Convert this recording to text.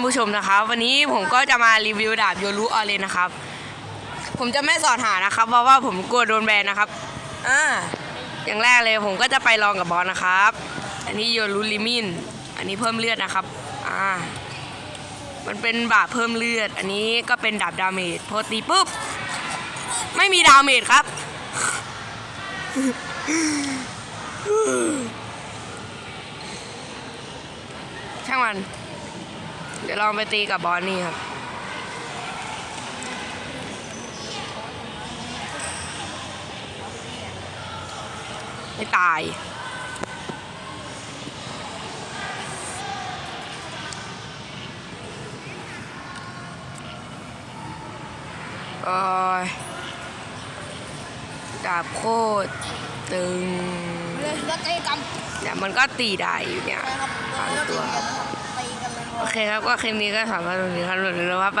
านผู้ชมนะครับ วันนี้ผมก็จะมารีวิวดาบโยรุออเรนนะครับ ผมจะไม่สอนหานะครับ เพราะว่าผมกลัวโดนแบนนะครับอ่าอย่างแรกเลยผมก็จะไปลองกับบอสนะครับ อันนี้โยรุลิมิน อันนี้เพิ่มเลือดนะครับอ่ามันเป็นบาบเพิ่มเลือด อันนี้ก็เป็นดาบดาเมจพอตีปุ๊บไม่มีดาเมจครับช่างมัน เดี๋ยวลองไปตีกับบอสนี่ครับ ไม่ตาย โอ้ยดาบโคตรตึง เลยรถไอ้กำเนี่ยมันก็ตีได้อยู่เนี่ยนะครับสามรถตัวตีกัน เลยโอเคครับก็คลิปนี้ก็สามารถตรงนี้ครับหลุดเลยว่า